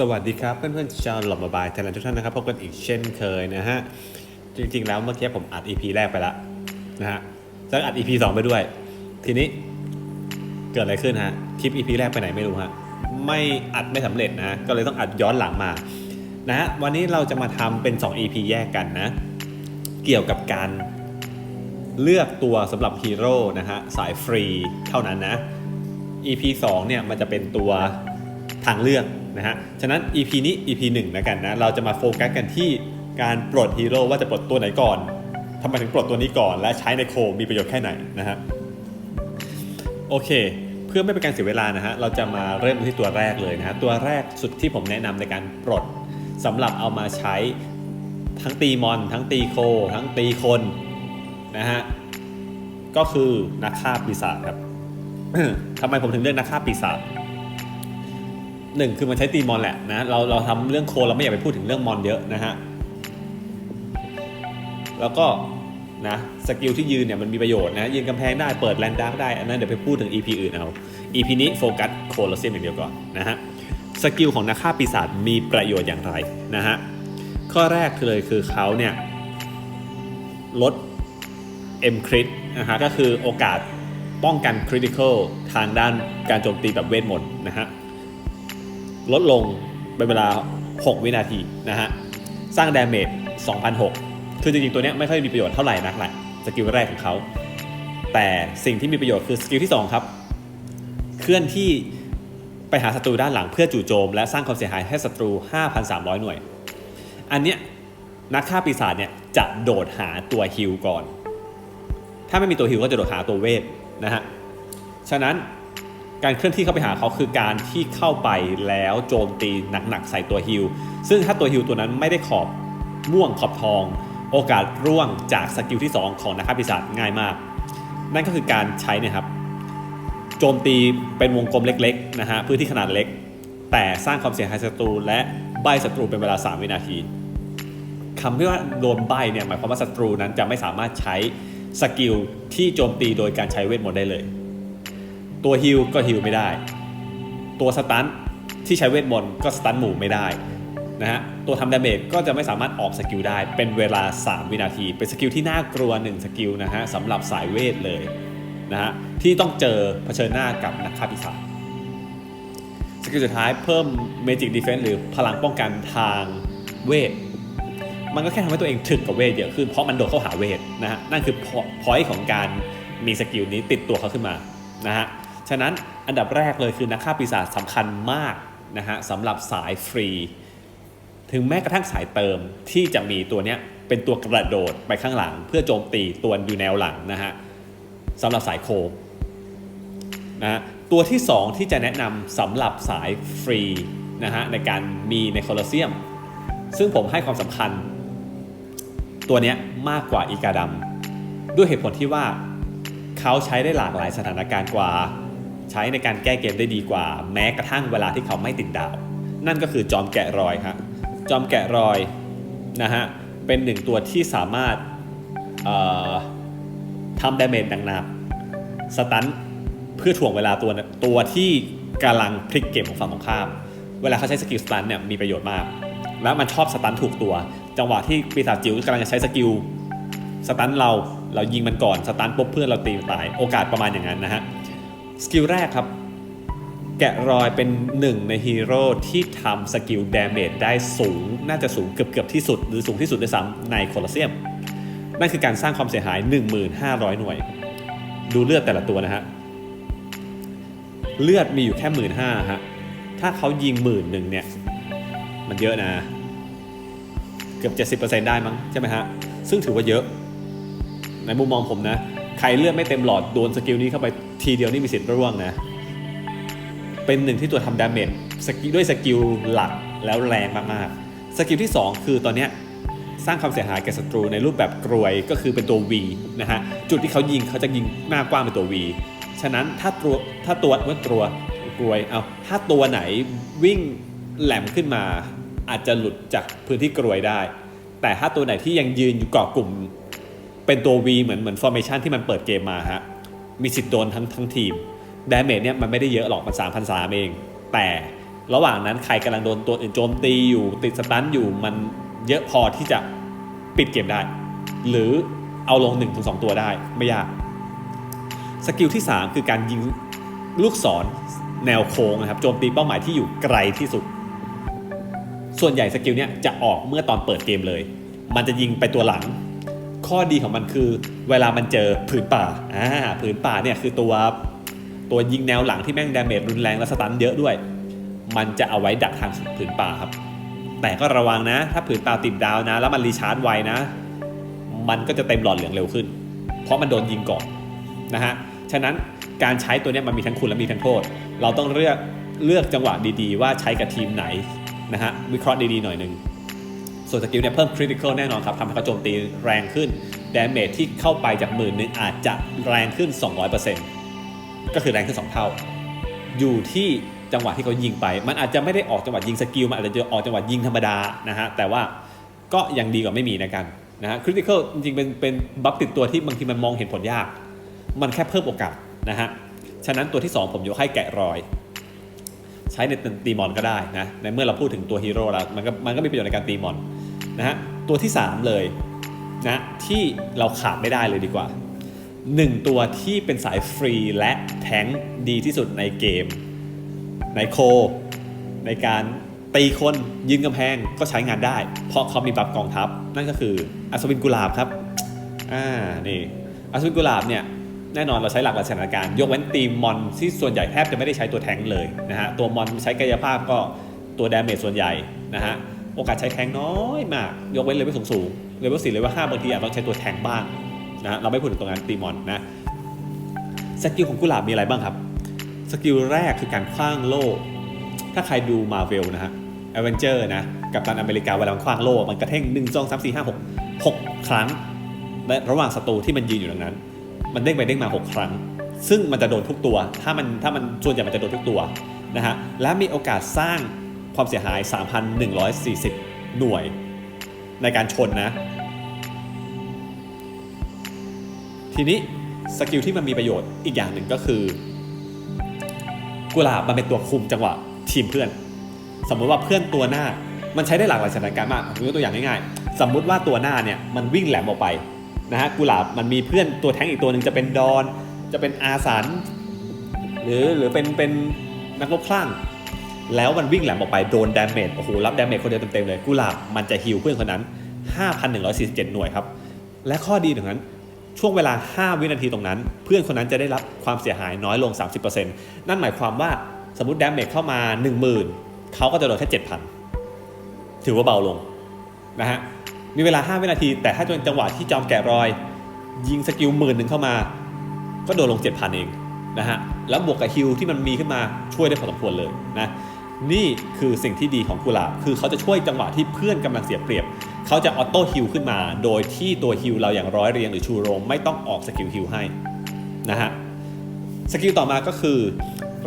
สวัสดีครับเพื่อนๆชาวหลอมบายไทยแลนด์ทุกท่านนะครับพบกันอีกเช่นเคยนะฮะ จริงๆแล้วเมื่อกี้ผมอัด EP แรกไปแล้วนะฮะแล้วอัด EP 2 ไปด้วย ทีนี้เกิดอะไรขึ้นฮะคลิป EP แรกไปไหนไม่รู้ฮะไม่อัดไม่สำเร็จนะก็เลยต้องอัดย้อนหลังมานะฮะวันนี้เราจะมาทำเป็น 2 EP แยกกันนะ เกี่ยวกับการเลือกตัวสำหรับฮีโร่นะฮะสายฟรีเท่านั้นนะ EP 2เนี่ยมันจะเป็นตัวทางเลือก นะฮะ ฉะนั้น EP นี้ EP 1นะกันนะ เราจะมาโฟกัสกันที่การปลดฮีโร่ว่าจะปลดตัวไหนก่อนทำไมถึงปลดตัวนี้ก่อน และใช้ในโคมมีประโยชน์แค่ไหนนะฮะ โอเค เพื่อไม่เป็นการเสียเวลานะฮะ เราจะมาเริ่มที่ตัวแรกเลยนะฮะ ตัวแรกสุดที่ผมแนะนำในการปลดสำหรับเอามาใช้ทั้งตีมอน ทั้งตีโค ทั้งตีคนนะฮะ ก็คือนักฆ่าปีศาจครับทำไมผมถึงเลือกนักฆ่าปีศาจ หนึ่งคือมันใช้ตีมอนแหละนะเราเราทำเรื่องโคเราไม่อยากไปพูดถึงเรื่องมอนเยอะนะฮะแล้วก็นะสกิลที่ยืนเนี่ยมันมีประโยชน์นะยืนกำแพงได้เปิดแลนด์ดาร์กได้อันนั้นเดี๋ยวไปพูดถึง EP อื่นเอา EP นี้โฟกัสโคลอสเซียมอย่างเดียวก่อนนะฮะสกิลของนักฆ่าปีศาจมีประโยชน์อย่างไรนะฮะข้อแรกคือเลยคือเขาเนี่ยลด M crit นะฮะก็คือโอกาสป้องกัน critical ทางด้านการโจมตีแบบเวทมนต์นะฮะ ลดลงเป็นเวลา 6 วินาทีนะฮะ สร้าง damage 2,006คือจริงๆ ตัวนี้ไม่ค่อยมีประโยชน์เท่าไหร่นักแหละสกิลแรกของเขา แต่สิ่งที่มีประโยชน์คือสกิลที่ 2 ครับ เคลื่อนที่ไปหาศัตรูด้านหลังเพื่อจู่โจม และสร้างความเสียหายให้ศัตรู 5,300 หน่วย อันเนี้ยนักฆ่าปีศาจเนี่ยจะโดดหาตัวฮิลก่อน ถ้าไม่มีตัวฮิลก็จะโดดหาตัวเวทนะฮะ ฉะนั้น การเคลื่อนที่เข้าไปหาเขาคือการที่เข้าไปแล้วโจมตีหนักๆใส่ตัวฮิลซึ่งถ้าตัวฮิลตัวนั้นไม่ได้ขอบม่วงขอบทอง โอกาสร่วงจากสกิลที่ 2 ของนักฆ่าปีศาจง่ายมาก นั่นก็คือการใช้เนะครับโจมตีเป็นวงกลมเล็กๆนะฮะพื้นที่ขนาดเล็ก แต่สร้างความเสียหายศัตรู และใบศัตรูเป็นเวลา 3 วินาทีคำที่ว่าโดนใบเนี่ยหมายความว่าศัตรูนั้นจะไม่สามารถใช้สกิลที่โจมตีโดยการใช้เวทมนต์ได้เลย ตัวฮิลก็ฮิลไม่ได้ ตัวสตันที่ใช้เวทมนต์ก็สตันหมู่ไม่ได้นะฮะตัวทำดาเมจก็จะไม่สามารถออกสกิลได้เป็นเวลา 3 วินาที เป็นสกิลที่น่ากลัว 1 สกิลนะฮะสำหรับสายเวทเลยนะฮะที่ต้องเจอเผชิญหน้ากับนักฆ่าปีศาจสกิลสุดท้ายเพิ่ม Magic Defense หรือพลังป้องกันทางเวท มันก็แค่ทำให้ตัวเองถึกกับเวทเยอะขึ้นเพราะมันโดดเข้าหาเวทนะฮะนั่นคือพอยต์ของการมีสกิลนี้ติดตัวเขาขึ้นมานะฮะ ฉะนั้นอันดับแรกเลยคือนักฆ่าปีศาจสำคัญมากนะฮะสำหรับสายฟรี ถึงแม้กระทั่งสายเติมที่จะมีตัวเนี้ยเป็นตัวกระโดดไปข้างหลัง เพื่อโจมตีตัวอยู่แนวหลังนะฮะสำหรับสายโคมนะฮะตัวที่ 2 ที่จะแนะนำสำหรับสายฟรีนะฮะในการมีในโคลอสเซียม ซึ่งผมให้ความสำคัญ ตัวเนี้ยมากกว่าอีกาดำด้วยเหตุผลที่ว่าเขาใช้ได้หลากหลายสถานการณ์กว่า ใช้ในการแก้เกมได้ดีกว่า แม้กระทั่งเวลาที่เขาไม่ติดดาว นั่นก็คือจอมแกะรอยครับจอมแกะรอยนะฮะเป็นหนึ่งตัวที่สามารถทำดาเมจหนักๆสตันเพื่อถ่วงเวลาตัวตัวที่กำลังพลิกเกมของฝั่งตรงข้าม เวลาเขาใช้สกิลสตันเนี่ยมีประโยชน์มาก แล้วมันชอบสตันถูกตัว จังหวะที่ปีศาจจิ๋วกำลังจะใช้สกิลสตันเราเรายิงมันก่อนสตันปุ๊บเพื่อนเราตีตายโอกาสประมาณอย่างนั้นนะฮะ สกิลแรกครับ แกะรอยเป็นหนึ่งในฮีโร่ที่ทำสกิลดาเมจได้สูง น่าจะสูงเกือบเกือบที่สุด หรือสูงที่สุดด้วยซ้ำในโคลอสเซียม นั่นคือการสร้างความเสียหาย 1500 หน่วย ดูเลือดแต่ละตัวนะฮะ เลือดมีอยู่แค่หมื่นห้าฮะ ถ้าเขายิงหมื่นหนึ่งเนี่ย มันเยอะนะ เกือบ 70%ได้มั้งใช่ไหมฮะ ซึ่งถือว่าเยอะ ในมุมมองผมนะ ใครเลือดไม่เต็มหลอดโดนสกิลนี้เข้าไปทีเดียวนี่มีสิทธิ์ร่วงนะ เป็นหนึ่งที่ตัวทำดาเมจสกิลด้วยสกิลหลักแล้วแรงมากๆ สกิลที่ 2 คือตอนนี้สร้างความเสียหายแก่ศัตรูในรูปแบบกรวยก็คือเป็นตัว V นะฮะ จุดที่เขายิงเขาจะยิงหน้ากว้างเป็นตัว V ฉะนั้นถ้าตัวถ้าตัวว่าตัวกรวยเอาถ้าตัวไหนวิ่งแหลมขึ้นมา อาจจะหลุดจากพื้นที่กรวยได้ แต่ถ้าตัวไหนที่ยังยืนอยู่เกาะกลุ่ม เป็นตัว V เหมือนเหมือน formation ที่มันเปิดเกมมาฮะมีสิทธิ์โดนทั้งทั้งทีมดาเมจเนี่ยมันไม่ได้เยอะหรอกมัน3 0 0 3เอง แต่ระหว่างนั้นใครกำลังโดนตัวอื่นโจมตีอยู่ติดสตันอยู่มันเยอะพอที่จะปิดเกมได้ หรือเอาลง 1-2 ตัวได้ไม่ยาก สกิลที่ 3 คือการยิงลูกศรแนวโค้งนะครับโจมตีเป้าหมายที่อยู่ไกลที่สุด ส่วนใหญ่สกิลเนี้ยจะออกเมื่อตอนเปิดเกมเลย มันจะยิงไปตัวหลัง ข้อดีของมันคือ เวลามันเจอผืนป่าอ่าผืนป่าเนี่ยคือตัวตัวยิงแนวหลังที่แม่งดาเมจรุนแรงและสตันเยอะด้วย มันจะเอาไว้ดักทางผืนป่าครับ แต่ก็ระวังนะ ถ้าผืนป่าติดดาวนะ แล้วมันรีชาร์จไวนะ มันก็จะเต็มหลอดเหลืองเร็วขึ้น เพราะมันโดนยิงก่อนนะฮะ ฉะนั้นการใช้ตัวเนี้ยมันมีทั้งคุณและมีทั้งโทษ เราต้องเลือกเลือกจังหวะดีๆ ว่าใช้กับทีมไหนนะฮะ วิเคราะห์ดีๆหน่อยหนึ่ง ส่วนสกิลเนี่ยเพิ่มคริติคอลแน่นอนครับทำให้เขาโจมตีแรงขึ้นดาเมจที่เข้าไปจากหมื่นหนึ่งอาจจะแรงขึ้น 200%ก็คือแรงขึ้น 2 เท่า อยู่ที่จังหวะที่เขายิงไป มันอาจจะไม่ได้ออกจังหวะยิงสกิลมันอาจจะออกจังหวะยิงธรรมดานะฮะแต่ว่าก็ยังดีกว่าไม่มีนะกันนะฮะคริติคอลจริงๆเป็นเป็นบัฟติดตัวที่บางทีมันมองเห็นผลยาก มันแค่เพิ่มโอกาสนะฮะฉะนั้นตัวที่ 2 ผมยกให้แกะรอยใช้ในตีมอนก็ได้นะ ในเมื่อเราพูดถึงตัวฮีโร่แล้วมันก็มันก็มีประโยชน์ในการตีมอน นะฮะตัวที่ 3 เลยนะที่เราขาดไม่ได้เลยดีกว่า 1 ตัวที่เป็นสายฟรีและแทงดีที่สุดในเกม ในโค ในการตีคนยิงกำแพงก็ใช้งานได้ เพราะเขามีบัฟกองทัพ นั่นก็คืออัศวินกุหลาบครับอ่านี่อัศวินกุหลาบเนี่ยแน่นอนเราใช้หลักสถานการณ์ยกเว้นตีมอนที่ส่วนใหญ่แทบจะไม่ได้ใช้ตัวแทงเลยนะฮะตัวมอนใช้กายภาพก็ตัวดาเมจส่วนใหญ่นะฮะ โอกาสใช้แทงน้อยมาก ยกเว้นเลเวลสูงๆเลเวลสี่เลเวลห้าบางทีอาจต้องใช้ตัวแทงบ้างนะเราไม่พูดถึงตรงนั้นตีมอนนะสกิลของกุหลาบมีอะไรบ้างครับสกิลแรกคือการคว้างโล่ถ้าใครดูมาเวลนะฮะเอเวนเจอร์นะกับตันอเมริกาเวลาคว้างโล่มันกระเท่ง1 2 3 4 5 6 6 ครั้ง และระหว่างศัตรูที่มันยืนอยู่ตรงนั้น มันเด้งไปเด้งมา 6 ครั้ง ซึ่งมันจะโดนทุกตัว ถ้ามันถ้ามันส่วนใหญ่มันจะโดนทุกตัวนะฮะและมีโอกาสสร้าง ความเสียหาย 3,140 หน่วยในการชนนะ ทีนี้สกิลที่มันมีประโยชน์อีกอย่างหนึ่งก็คือ กุหลาบมันเป็นตัวคุมจังหวะทีมเพื่อน สมมุติว่าเพื่อนตัวหน้ามันใช้ได้หลากหลายสถานการณ์มากผมยกตัวอย่างง่ายๆ สมมุติว่าตัวหน้าเนี่ยมันวิ่งแหลมออกไปนะฮะกุหลาบมันมีเพื่อนตัวแท้งอีกตัวหนึ่งจะเป็นดอน จะเป็นอาสันหรือหรือเป็นเป็นนักรบคลั่ง แล้วมันวิ่งแหลมออกไปโดนดาเมจโอ้โหรับดาเมจคนเดียวเต็มๆเลยกุหลาบมันจะฮิวเพื่อนคนนั้น 5,147 หน่วยครับ และข้อดีตรงนั้นช่วงเวลา 5 วินาทีตรงนั้น เพื่อนคนนั้นจะได้รับความเสียหายน้อยลง 30%นั่นหมายความว่าสมมติดาเมจเข้ามา 10,000เขาก็จะโดนแค่ 7,000 ถือว่าเบาลงนะฮะมีเวลา 5 วินาที แต่ถ้าเป็นจังหวะที่จอมแกะรอย ยิงสกิลหมื่นหนึ่งเข้ามา ก็โดนลง 7,000 เองนะฮะแล้วบวกกับฮิลที่มันมีขึ้นมาช่วยได้พอสมควรเลยนะ นี่คือสิ่งที่ดีของกุหลาบ คือเขาจะช่วยจังหวะที่เพื่อนกำลังเสียเปรียบ เขาจะออโต้ฮิลขึ้นมา โดยที่ตัวฮิลเราอย่างร้อยเรียงหรือชูโรงไม่ต้องออกสกิลฮิลให้นะฮะ สกิลต่อมาก็คือ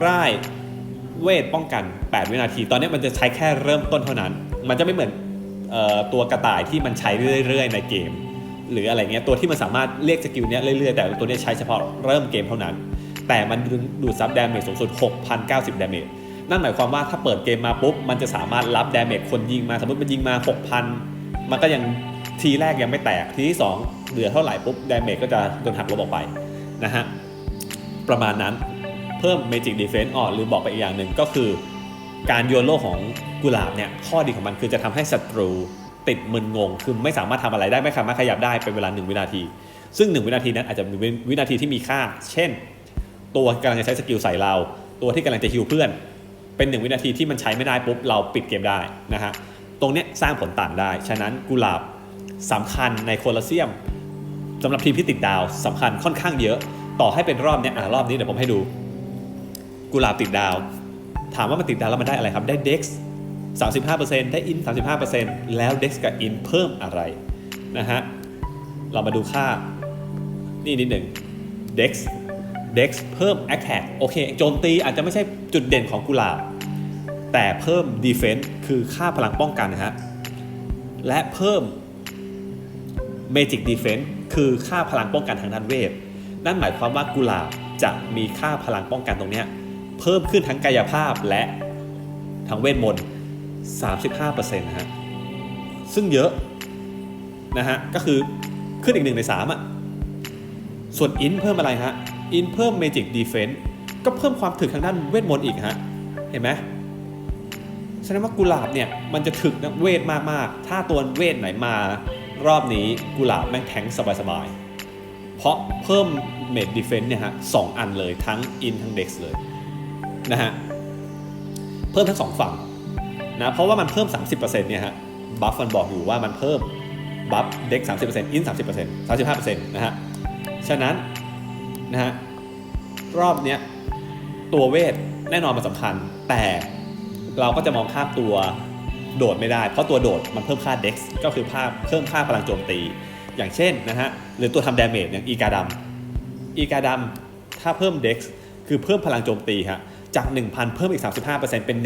ร่ายเวทป้องกัน 8 วินาที ตอนนี้มันจะใช้แค่เริ่มต้นเท่านั้น มันจะไม่เหมือนออตัวกระต่ายที่มันใช้เรื่อย ๆ ในเกม หรืออะไรเงี้ย ตัวที่มันสามารถเรียกสกิลเนี้ยเรื่อยๆ แต่ตัวนี้ใช้เฉพาะเริ่มเกมเท่านั้น แต่มันดูดซับดาเมจสูงสุด 6,090ดาเมจ นั่นหมายความว่าถ้าเปิดเกมมาปุ๊บ มันจะสามารถรับดาเมจคนยิงมา สมมติมันยิงมา 6,000 มันก็ยังทีแรกยังไม่แตก ทีที่ 2 เหลือเท่าไหร่ปุ๊บดาเมจก็จะโดนหักลบออกไปนะฮะ ประมาณนั้นเพิ่ม Magic Defense อ่อนหรือบอกไปอีกอย่างหนึ่งก็คือ การโยนโล่ของกุหลาบเนี่ยข้อดีของมันคือจะทำให้ศัตรูติดมึนงง คือไม่สามารถทำอะไรได้ไม่สามารถขยับได้เป็นเวลา 1 วินาที ซึ่ง 1 วินาทีนั้นอาจจะมีวินาทีที่มีค่า เช่น ตัวกำลังจะใช้สกิลใส่เรา ตัวที่กำลังจะฮิวเพื่อน เป็นหนึ่งวินาทีที่มันใช้ไม่ได้ปุ๊บเราปิดเกมได้นะฮะตรงเนี้ยสร้างผลต่างได้ ฉะนั้นกุหลาบสำคัญในโคลอเซียมสำหรับทีมที่ติดดาวสำคัญค่อนข้างเยอะ ต่อให้เป็นรอบเนี้ยอ่ารอบนี้เดี๋ยวผมให้ดู กุหลาบติดดาว ถามว่ามันติดดาวแล้วมันได้อะไรครับได้ Dex 35%ได้อิน35%แล้ว Dex กับอินเพิ่มอะไรนะฮะเรามาดูค่านี่นิดหนึ่ง Dex Dex เพิ่ม Attack โอเคโจมตีอาจจะไม่ใช่จุดเด่นของกุหลาบ แต่เพิ่ม Defense คือค่าพลังป้องกันนะฮะ และเพิ่ม Magic Defense คือค่าพลังป้องกันทางด้านเวท นั่นหมายความว่ากุหลาบจะมีค่าพลังป้องกันตรงนี้เพิ่มขึ้นทั้งกายภาพและทั้งเวทมนต์ 35%นะฮะ ซึ่งเยอะนะฮะ ก็คือขึ้นอีกหนึ่งใน 3อะ ส่วนอินเพิ่มอะไรฮะ อินเพิ่ม Magic Defense ก็เพิ่มความถึกทางด้านเวทมนต์อีกฮะ เห็นไหม แสดงว่ากุหลาบเนี่ยมันจะถึกนักเวทมากๆ ถ้าตัวเวทไหนมารอบนี้กุหลาบแม่งแทงสบายๆ เพราะเพิ่ม Mage Defense เนี่ยฮะสองอันเลยทั้ง In ทั้ง Dex เลยนะฮะเพิ่มทั้งสองฝั่งนะเพราะว่ามันเพิ่ม 30%เนี่ยฮะบัฟมันบอกอยู่ว่ามันเพิ่มบัฟเด็ก 30% in 30% 35%นะฮะฉะนั้นนะฮะรอบเนี้ยตัวเวทแน่นอนมันสำคัญแต่ เราก็จะมองข้ามตัวโดดไม่ได้ เพราะตัวโดดมันเพิ่มค่า dex ก็คือภาพเพิ่มค่าพลังโจมตี อย่างเช่นนะฮะหรือตัวทำดาเมจอย่างอีกาดำอีกาดำถ้าเพิ่ม dex คือเพิ่มพลังโจมตีฮะจาก 1,000 เพิ่มอีก 35%เป็น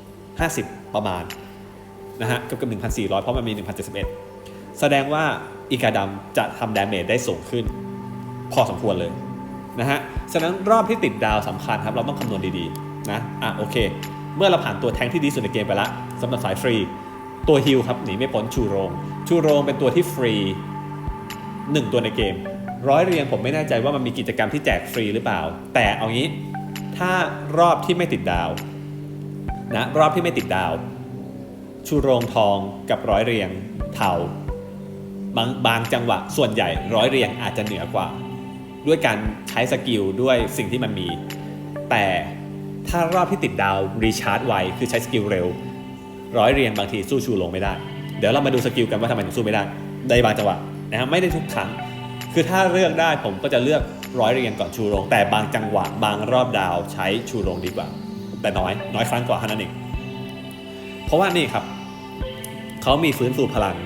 1,350 ประมาณนะฮะเกือบเกือบ1,400 เพราะมันมี 1,071 แสดงว่าอีกาดำจะทำดาเมจได้สูงขึ้น พอสมควรเลยนะฮะฉะนั้นรอบที่ติดดาวสำคัญครับ เราต้องคำนวณดีๆ นะอะโอเค เมื่อเราผ่านตัวแทงที่ดีสุดในเกมไปละสำหรับสายฟรี ตัวฮิลครับหนีไม่พ้นชูโรง ชูโรงเป็นตัวที่ฟรี 1 ตัวในเกม ร้อยเรียงผมไม่แน่ใจว่ามันมีกิจกรรมที่แจกฟรีหรือเปล่า แต่เอางี้ ถ้ารอบที่ไม่ติดดาวนะรอบที่ไม่ติดดาว ชูโรงทองกับร้อยเรียงเทาบางบางจังหวะส่วนใหญ่ร้อยเรียงอาจจะเหนือกว่า ด้วยการใช้สกิลด้วยสิ่งที่มันมี แต่ ถ้ารอบที่ติดดาวรีชาร์จไวคือใช้สกิลเร็ว ร้อยเรียงบางทีสู้ชูโรงไม่ได้ เดี๋ยวเรามาดูสกิลกันว่าทำไมถึงสู้ไม่ได้ในบางจังหวะนะครับไม่ได้ทุกครั้ง คือถ้าเลือกได้ผมก็จะเลือกร้อยเรียงก่อนชูโรงแต่บางจังหวะบางรอบดาวใช้ชูโรงดีกว่า แต่น้อยน้อยครั้งกว่าเท่านั้นเองเพราะว่านี่ครับเขามีฟื้นฟูพลัง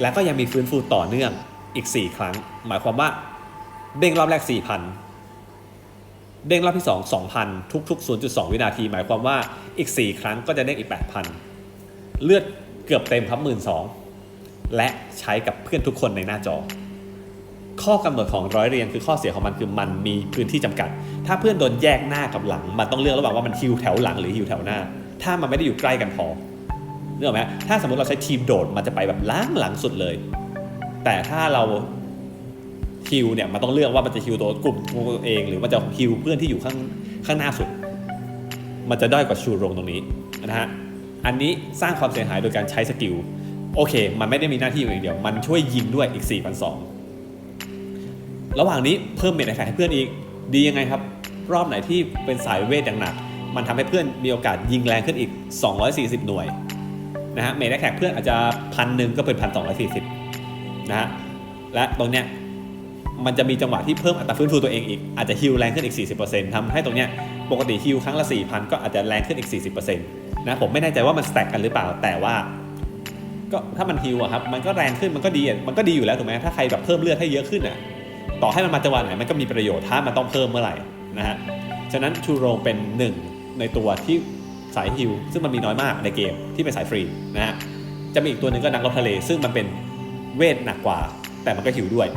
แล้วก็ยังมีฟื้นฟูต่อเนื่องอีก 4 ครั้ง หมายความว่าเด้งรอบแรก 4,000 เด้งรอบที่ 2 2,000 ทุก ๆ 0.2 วินาที หมายความว่าอีก 4 ครั้งก็จะเด้งอีก 8,000 เลือดเกือบเต็มครับ 12,000และใช้กับเพื่อนทุกคนในหน้าจอ ข้อกำหนดของร้อยเรียงคือข้อเสียของมันคือมันมีพื้นที่จำกัด ถ้าเพื่อนโดนแยกหน้ากับหลัง มันต้องเลือกระหว่างว่ามันฮิวแถวหลังหรือฮิวแถวหน้า ถ้ามันไม่ได้อยู่ใกล้กันพอเนกออกไหมถ้าสมมติเราใช้ทีมโดดมันจะไปแบบล้างหลังสุดเลย แต่ถ้าเรา ฮิวเนี่ยมันต้องเลือกว่ามันจะฮิวตัวกลุ่มตัวเอง หรือมันจะฮิวเพื่อนที่อยู่ข้างข้างหน้าสุด มันจะด้อยกว่าชูโรงตรงนี้นะฮะอันนี้สร้างความเสียหายโดยการใช้สกิลโอเค มันไม่ได้มีหน้าที่อย่างเดียว มันช่วยยิงด้วยอีก4,200ระหว่างนี้เพิ่มเมทแอคให้เพื่อนอีกดียังไงครับ รอบไหนที่เป็นสายเวทอย่างหนัก มันทำให้เพื่อนมีโอกาสยิงแรงขึ้นอีก 240 หน่วยนะฮะเมทแท็กเพื่อนอาจจะพันหนึ่งก็เป็นพันสองร้อยสี่สิบนะฮะและตรงเนี้ย มันจะมีจังหวะที่เพิ่มอัตราฟื้นฟูตัวเองอีก อาจจะฮิลแรงขึ้นอีก 40%ทำให้ตรงเนี้ยปกติฮิลครั้งละ 4,000 ก็อาจจะแรงขึ้นอีก 40%นะผมไม่แน่ใจว่ามันสแต็กกันหรือเปล่าแต่ว่าก็ถ้ามันฮิลอะครับมันก็แรงขึ้นมันก็ดีมันก็ดีอยู่แล้วถูกไหมถ้าใครแบบเพิ่มเลือดให้เยอะขึ้นอะต่อให้มันมาจังหวะไหนมันก็มีประโยชน์ถ้ามันต้องเพิ่มเมื่อไหร่นะฮะฉะนั้นชูโรงเป็นหนึ่งในตัวที่สายฮิลซึ่งมันมีน้อยมากในเกมที่เป็นสายฟรีนะฮะจะมีอีกตัวหนึ่งก็นักรบทะเล ซึ่งมันเป็นเวทหนักกว่า แต่มันก็ฮิลด้วย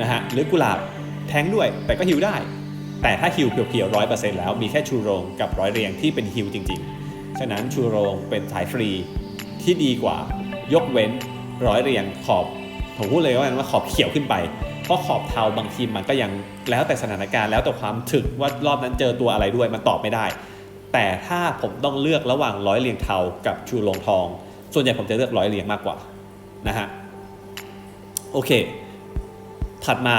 นะฮะหรือกุหลาบแทงด้วย แต่ก็ฮิลได้ แต่ถ้าฮิลเพียวๆร้อยเปอร์เซ็นต์แล้วมีแค่ชูโรงกับร้อยเรียงที่เป็นฮิลจริง ๆ ฉะนั้นชูโรงเป็นสายฟรีที่ดีกว่ายกเว้นร้อยเรียงขอบผมพูดเลยว่าว่าขอบเขียวขึ้นไป เพราะขอบเทาบางทีมันก็ยังแล้วแต่สถานการณ์แล้วแต่ความถึกว่ารอบนั้นเจอตัวอะไรด้วยมันตอบไม่ได้ แต่ถ้าผมต้องเลือกระหว่างร้อยเรียงเทากับชูโรงทอง ส่วนใหญ่ผมจะเลือกร้อยเรียงมากกว่านะฮะโอเค ถัดมา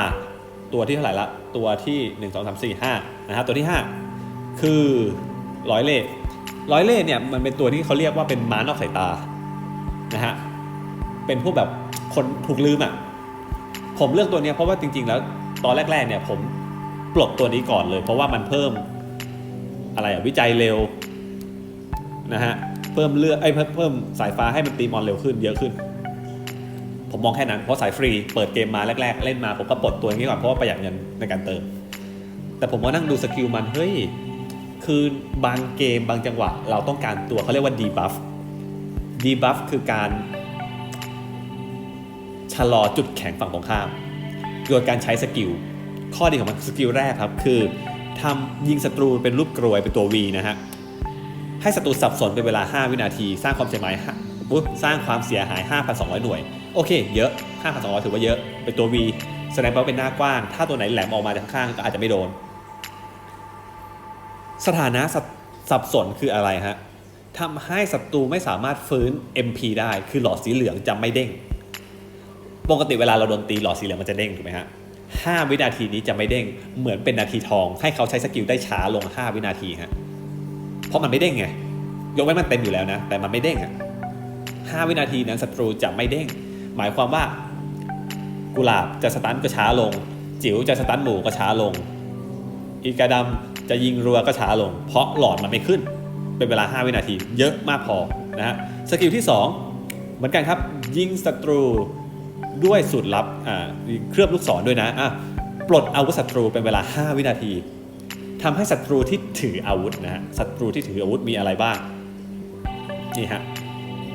ตัวที่เท่าไหร่ละ ตัวที่ 1 2 3 4 5นะฮะตัวที่ 5 คือร้อยเล่ห์ร้อยเล่ห์เนี่ยมันเป็นตัวที่เขาเรียกว่าเป็นม้านอกสายตานะฮะเป็นพวกแบบคนถูกลืมอะผมเลือกตัวเนี้ยเพราะว่าจริง ๆ แล้วตอนแรก ๆ เนี่ยผมปลดตัวนี้ก่อนเลย เพราะว่ามันเพิ่มอะไรอะวิจัยเร็วนะฮะเพิ่มเลือดไอ้เพิ่มเพิ่มสายฟ้าให้มันตีมอนเร็วขึ้นเยอะขึ้น ผมมองแค่นั้นเพราะสายฟรีเปิดเกมมาแรก ๆ เล่นมาผมก็ปลดตัวนี้ก่อนเพราะว่าประหยัดเงินในการเติม แต่ผมก็นั่งดูสกิลมันเฮ้ยคือบางเกมบางจังหวะ เราต้องการตัวเขาเรียกว่าดีบัฟดีบัฟคือการชะลอจุดแข็งฝั่งตรงข้ามโดยการใช้สกิลข้อดีของมันสกิลแรกครับ คือทำยิงศัตรูเป็นรูปกรวยเป็นตัว V นะฮะให้ศัตรูสับสนเป็นเวลา 5 วินาที สร้างความเสียหายสร้างความเสียหาย 5,200 หน่วย โอเค เยอะ 5,200 ถือว่าเยอะ เป็นตัว V แสดงว่าเป็นหน้ากว้าง ถ้าตัวไหนแหลมออกมาจากข้างก็อาจจะไม่โดน สถานะสับสับสนคืออะไรฮะทำให้ศัตรูไม่สามารถฟื้น MP ได้ คือหลอดสีเหลืองจะไม่เด้ง ปกติเวลาเราโดนตีหลอดสีเหลืองมันจะเด้งถูกไหมฮะห้าวินาทีนี้จะไม่เด้ง เหมือนเป็นนาทีทอง ให้เขาใช้สกิลได้ช้าลง 5 วินาทีฮะ เพราะมันไม่เด้งไง ยกเว้นมันเต็มอยู่แล้วนะ แต่มันไม่เด้งอะห้าวินาทีนั้นศัตรูจะไม่เด้ง หมายความว่ากุหลาบจะสตันก็ช้าลง จิ๋วจะสตันหมูก็ช้าลง อีกาดำจะยิงรัวก็ช้าลง เพราะหลอดมันไม่ขึ้น เป็นเวลา 5 วินาทีเยอะมากพอนะฮะสกิลที่ 2 เหมือนกันครับ ยิงศัตรูด้วยสูตรลับอ่าเคลือบลูกศรด้วยนะอะปลดอาวุธศัตรูเป็นเวลา 5 วินาทีทำให้ศัตรูที่ถืออาวุธนะฮะศัตรูที่ถืออาวุธมีอะไรบ้างนี่ฮะ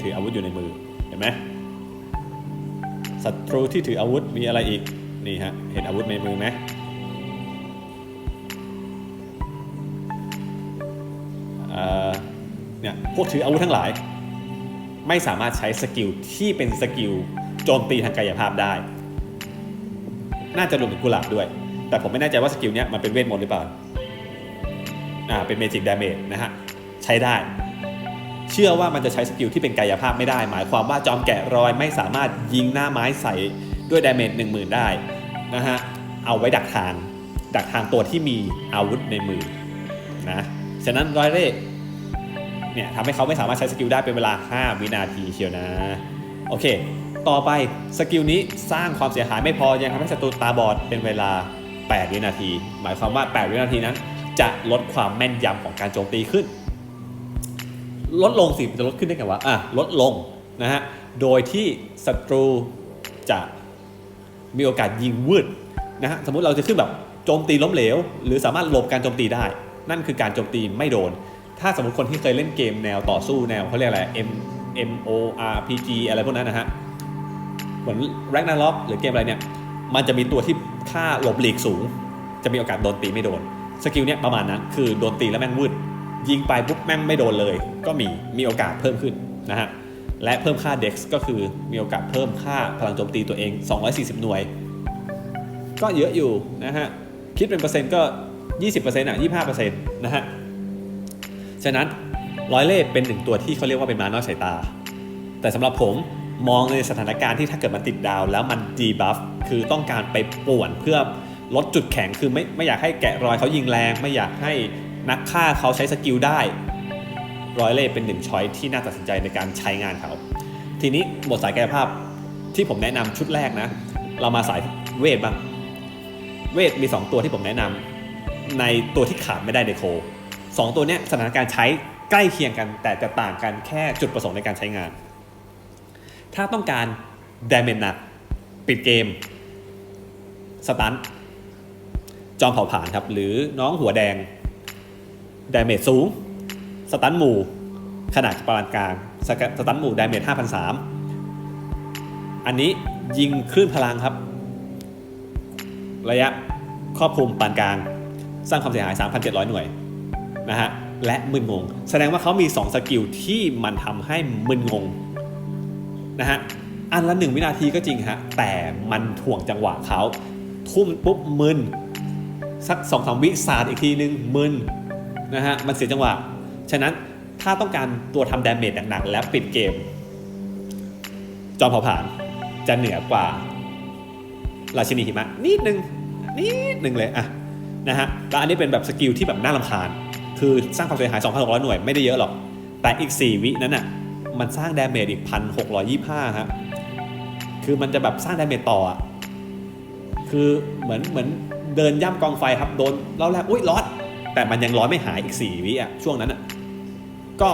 ถืออาวุธอยู่ในมือเห็นไหม ศัตรูที่ถืออาวุธมีอะไรอีก นี่ฮะ เห็นอาวุธในมือไหมเอ่อเนี่ยพวกถืออาวุธทั้งหลาย ไม่สามารถใช้สกิลที่เป็นสกิลโจมตีทางกายภาพได้ น่าจะรวมถึงกุหลาบด้วย แต่ผมไม่แน่ใจว่าสกิลเนี้ยมันเป็นเวทมนต์หรือเปล่า อ่า เป็นเมจิกดาเมจนะฮะ ใช้ได้ เชื่อว่ามันจะใช้สกิลที่เป็นกายภาพไม่ได้ หมายความว่าจอมแกะรอยไม่สามารถยิงหน้าไม้ใส่ด้วยดาเมจหนึ่งหมื่นได้นะฮะเอาไว้ดักทาง ดักทางตัวที่มีอาวุธในมือนะฉะนั้นร้อยเร่เนี่ยทำให้เขาไม่สามารถใช้สกิลได้เป็นเวลา 5 วินาทีเชียวนะ โอเค ต่อไปสกิลนี้สร้างความเสียหายไม่พอยังทำให้ศัตรูตาบอดเป็นเวลา 8 วินาที หมายความว่า 8 วินาทีนั้น จะลดความแม่นยำของการโจมตีขึ้น ลดลงสิมันจะลดขึ้นได้ไงวะอะลดลงนะฮะโดยที่ศัตรูจะมีโอกาสยิงวืดนะฮะสมมุติเราจะขึ้นแบบโจมตีล้มเหลว หรือสามารถหลบการโจมตีได้ นั่นคือการโจมตีไม่โดน ถ้าสมมติคนที่เคยเล่นเกมแนวต่อสู้แนวเขาเรียกอะไร M M O R P G อะไรพวกนั้นนะฮะเหมือน Ragnarok หรือเกมอะไรเนี่ยมันจะมีตัวที่ค่าหลบหลีกสูง จะมีโอกาสโดนตีไม่โดนสกิลเนี้ยประมาณนั้นคือโดนตีแล้วแม่งวืด ยิงไปปุ๊บแม่งไม่โดนเลย ก็มีมีโอกาสเพิ่มขึ้นนะฮะและเพิ่มค่า Dex ก็คือมีโอกาสเพิ่มค่าพลังโจมตีตัวเอง 240 หน่วย ก็เยอะอยู่นะฮะคิดเป็นเปอร์เซ็นต์ก็ 20%อะ25%นะฮะฉะนั้นร้อยเล่เป็นหนึ่งตัวที่เขาเรียกว่าเป็นม้าน้อยสายตา แต่สำหรับผมมองในสถานการณ์ที่ถ้าเกิดมันติดดาวแล้วมันดีบัฟคือต้องการไปป่วนเพื่อลดจุดแข็งคือไม่ไม่อยากให้แกะรอยเขายิงแรง ไม่อยากให้ นักฆ่าเขาใช้สกิลได้ร้อยเล่เป็นหนึ่งช้อยที่น่าตัดสินใจในการใช้งานเขา ทีนี้บทสายกายภาพที่ผมแนะนำชุดแรกนะ เรามาสายเวทบ้าง เวทมี 2 ตัวที่ผมแนะนำในตัวที่ขาดไม่ได้ในโคสองตัวเนี้ยสถานการณ์ใช้ใกล้เคียงกัน แต่จะต่างกันแค่จุดประสงค์ในการใช้งาน ถ้าต้องการดาเมจหนักปิดเกมสตันจอมเผาผลาญครับ หรือน้องหัวแดง ดาเมจสูง สตันหมู่ ขนาดประมาณกลางสสตันหมู่ดาเมจ5,003อันนี้ยิงคลื่นพลังครับ ระยะครอบคลุมปานกลาง สร้างความเสียหาย 3,700 หน่วยนะฮะ และมึนงง แสดงว่าเขามี 2 สกิลที่มันทำให้มึนงงนะฮะ อันละ1วินาทีก็จริงฮะ แต่มันถ่วงจังหวะเขา ทุ่มปุ๊บมึน สัก2องสามวิสาดอีกทีนึงมึน นะฮะมันเสียจังหวะ ฉะนั้นถ้าต้องการตัวทำดาเมจหนักๆและปิดเกม จอมเผาผลาญจะเหนือกว่าราชินีหิมะนิดนึงนิดนึงเลยอะนะฮะแล้วอันนี้เป็นแบบสกิลที่แบบน่ารำคาญ คือสร้างความเสียหาย 2,600 หน่วยไม่ได้เยอะหรอก แต่อีก 4 วินั้นอะมันสร้างดาเมจอีก 1,625ฮะคือมันจะแบบสร้างดาเมจต่ออะคือเหมือนเหมือนเดินย่ำกองไฟครับโดนรอบแรกอุ้ยร้อน แต่มันยังร้อนไม่หายอีก 4 วิอะช่วงนั้นอะก็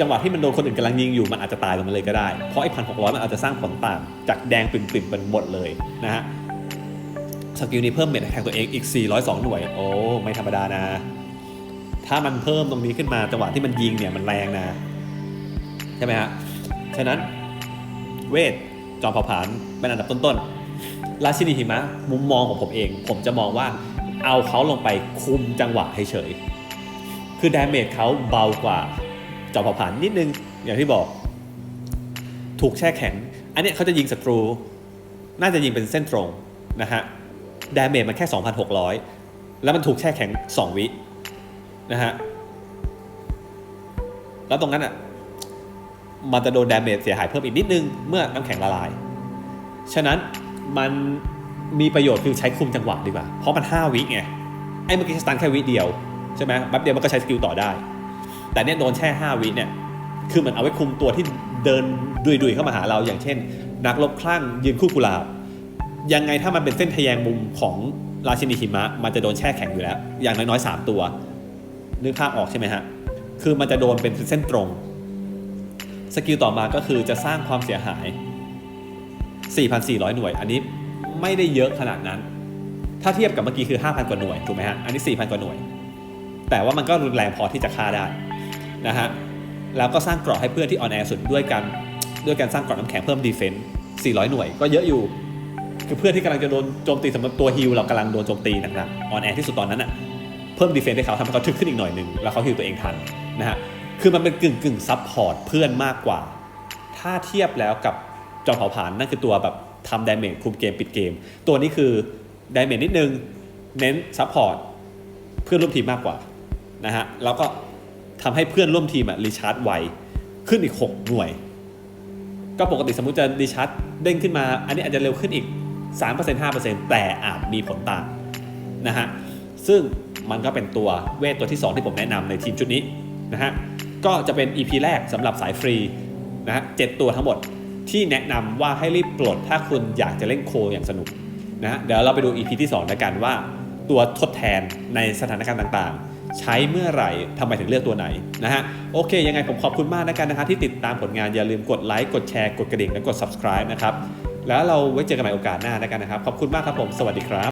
จังหวะที่มันโดนคนอื่นกำลังยิงอยู่มันอาจจะตายลงมาเลยก็ได้ เพราะไอ้พันหกร้อยมันอาจจะสร้างผลต่างจากแดงปริ่มๆเป็นหมดเลยนะฮะสกิลนี้เพิ่มเมทแทงตัวเองอีก 402 หน่วย โอ้ ไม่ธรรมดานะ ถ้ามันเพิ่มตรงนี้ขึ้นมาจังหวะที่มันยิงเนี่ยมันแรงนะ ใช่ไหมฮะ ฉะนั้นเวทจอมเผาผลาญเป็นอันดับต้นๆราชินีหิมะมุมมองของผมเอง ผมจะมองว่า เอาเขาลงไปคุมจังหวะเฉยๆคือดาเมจเขาเบากว่าจอมเผ่าผลาญนิดนึงอย่างที่บอก ถูกแช่แข็ง อันเนี้ยเขาจะยิงศัตรู น่าจะยิงเป็นเส้นตรงนะฮะดาเมจมันแค่ 2,600 แล้วมันถูกแช่แข็ง 2 วินะฮะแล้วตรงนั้นอะมันจะโดนดาเมจเสียหายเพิ่มอีกนิดนึง เมื่อน้ำแข็งละลาย ฉะนั้นมัน มีประโยชน์คือใช้คุมจังหวะดีกว่า เพราะมัน 5 วิไง ไอ้เมื่อกี้สตันแค่วิเดียว ใช่ไหมแป๊บเดียวมันก็ใช้สกิลต่อได้ แต่เนี่ยโดนแช่ 5 วิเนี่ย คือมันเอาไว้คุมตัวที่เดินดุยๆเข้ามาหาเราอย่างเช่น นักรบคลั่งยืนคู่กุลาบ ยังไงถ้ามันเป็นเส้นทะแยงมุมของราชินีหิมะ มันจะโดนแช่แข็งอยู่แล้ว อย่างน้อยๆ3ตัวนึกภาพออกใช่ไหมฮะ คือมันจะโดนเป็นเส้นตรง สกิลต่อมาก็คือจะสร้างความเสียหาย 4,400 หน่วย อันนี้ ไม่ได้เยอะขนาดนั้น ถ้าเทียบกับเมื่อกี้คือ 5,000 กว่าหน่วยถูกไหมฮะอันนี้ 4,000 กว่าหน่วย แต่ว่ามันก็รุนแรงพอที่จะฆ่าได้นะฮะแล้วก็สร้างกราะให้เพื่อนที่ออนแอร์สุดด้วยการด้วยการสร้างกราะน้ำแข็งเพิ่มดีเฟนส์400 หน่วย ก็เยอะอยู่ คือเพื่อนที่กำลังจะโดนโจมตีสำหรับตัวฮิลเรากำลังโดนโจมตีหนักๆออนแอร์ที่สุดตอนนั้นอะเพิ่มดีเฟนส์ให้เขาทำให้เขาทึกขึ้นอีกหน่อยหนึ่งแล้วเขาฮิลตัวเองทันนะฮะคือมันเป็นกึ่งกึ่งซับพอร์ตเพื่อนมากกว่า ถ้าเทียบแล้วกับจอมเผาผลาญนั่นคือตัวแบบ ทำดาเมจคุมเกมปิดเกม ตัวนี้คือดาเมจนิดนึง เน้นซับพอร์ตเพื่อนร่วมทีมมากกว่านะฮะแล้วก็ทำให้เพื่อนร่วมทีมอะรีชาร์จไวขึ้นอีก 6 หน่วย ก็ปกติสมมติจะรีชาร์จเด้งขึ้นมา อันนี้อาจจะเร็วขึ้นอีก 3% 5%แต่อาจมีผลต่างนะฮะซึ่งมันก็เป็นตัวเวทตัวที่ 2 ที่ผมแนะนำในทีมชุดนี้นะฮะก็จะเป็น EP แรกสำหรับสายฟรีนะฮะเจ็ดตัวทั้งหมด ที่แนะนำว่าให้รีบปลดถ้าคุณอยากจะเล่นโคอย่างสนุกนะฮะเดี๋ยวเราไปดู EP ที่2แล้วกันว่า ตัวทดแทนในสถานการณ์ต่างๆ ใช้เมื่อไหร่ทำไมถึงเลือกตัวไหนนะฮะโอเค ยังไงผมขอบคุณมากนะกันนะครับที่ติดตามผลงานอย่าลืมกดไลค์กดแชร์กดกระดิ่งและกด subscribe นะครับแล้วเราไว้เจอกันใหม่โอกาสหน้านะกันนะครับ ขอบคุณมากครับผม สวัสดีครับ